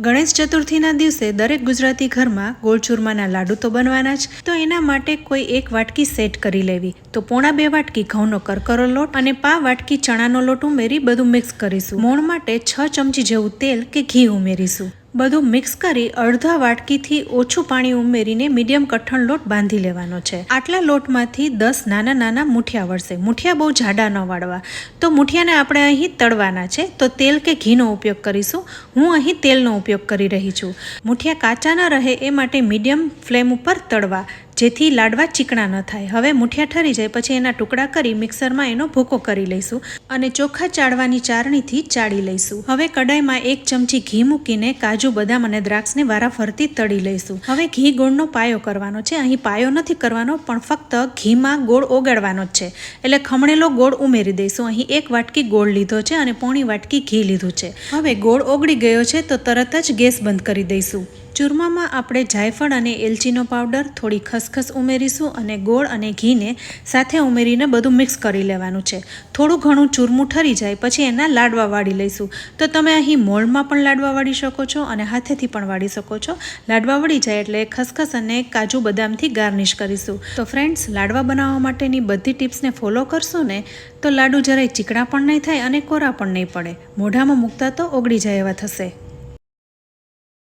ગણેશ ચતુર્થીના દિવસે દરેક ગુજરાતી ઘરમાં ગોળ ચૂરમાના લાડુ તો બનવાના જ, તો એના માટે કોઈ એક વાટકી સેટ કરી લેવી. તો પોણા બે વાટકી ઘઉંનો કરકરો લોટ અને પા વાટકી ચણાનો લોટ ઉમેરી બધું મિક્સ કરીશું. મોણ માટે છ ચમચી જેવું તેલ કે ઘી ઉમેરીશું. બધું મિક્સ કરી અડધા વાટકીથી ઓછું પાણી ઉમેરીને મીડિયમ કઠણ લોટ બાંધી લેવાનો છે. આટલા લોટમાંથી દસ નાના નાના મુઠિયા વળશે. મુઠિયા બહુ જાડા ન વાળવા. તો મુઠિયાને આપણે અહીં તળવાના છે. તો તેલ કે ઘીનો ઉપયોગ કરીશું. હું અહીં તેલનો ઉપયોગ કરી રહી છું. મુઠિયા કાચા ન રહે એ માટે મીડિયમ ફ્લેમ ઉપર તળવા. જેથી લાડવા ચીકણા ન થાય. હવે મુઠિયા ઠરી જાય, પછી એના ટુકડા કરી મિક્સરમાં એનો ભૂકો કરી લઈશું અને ચોખા ચાળવાની ચારણીથી ચાળી લઈશું. હવે કડાઈમાં એક ચમચી ઘી મૂકીને કાજુ, બદામ અને દ્રાક્ષને વારાફરતી તળી લઈશું. હવે ઘી ગોળનો પાયો કરવાનો છે. અહીં પાયો નથી કરવાનો, પણ ફક્ત ઘીમાં ગોળ ઓગાળવાનો જ છે. એટલે ખમણેલો ગોળ ઉમેરી દઈશું. અહીં એક વાટકી ગોળ લીધો છે અને પોણી વાટકી ઘી લીધું છે. હવે ગોળ ઓગળી ગયો છે તો તરત જ ગેસ બંધ કરી દઈશું. ચૂરમામાં આપણે જાયફળ અને એલચીનો પાવડર થોડી ખસખસ ઉમેરીશું અને ગોળ અને ઘીને સાથે ઉમેરીને બધું મિક્સ કરી લેવાનું છે. થોડું ઘણું ચૂરમું ઠરી જાય પછી એના લાડવા વાળી લઈશું. તો તમે અહીં મોળમાં પણ લાડવા વાળી શકો છો અને હાથેથી પણ વાળી શકો છો. લાડવા વળી જાય એટલે ખસખસ અને કાજુ બદામથી ગાર્નિશ કરીશું. તો ફ્રેન્ડ્સ, લાડવા બનાવવા માટેની બધી ટિપ્સને ફોલો કરશો ને તો લાડુ જરાય ચીકણા પણ નહીં થાય અને કોરા પણ નહીં પડે. મોઢામાં મૂકતા તો ઓગળી જાય એવા થશે.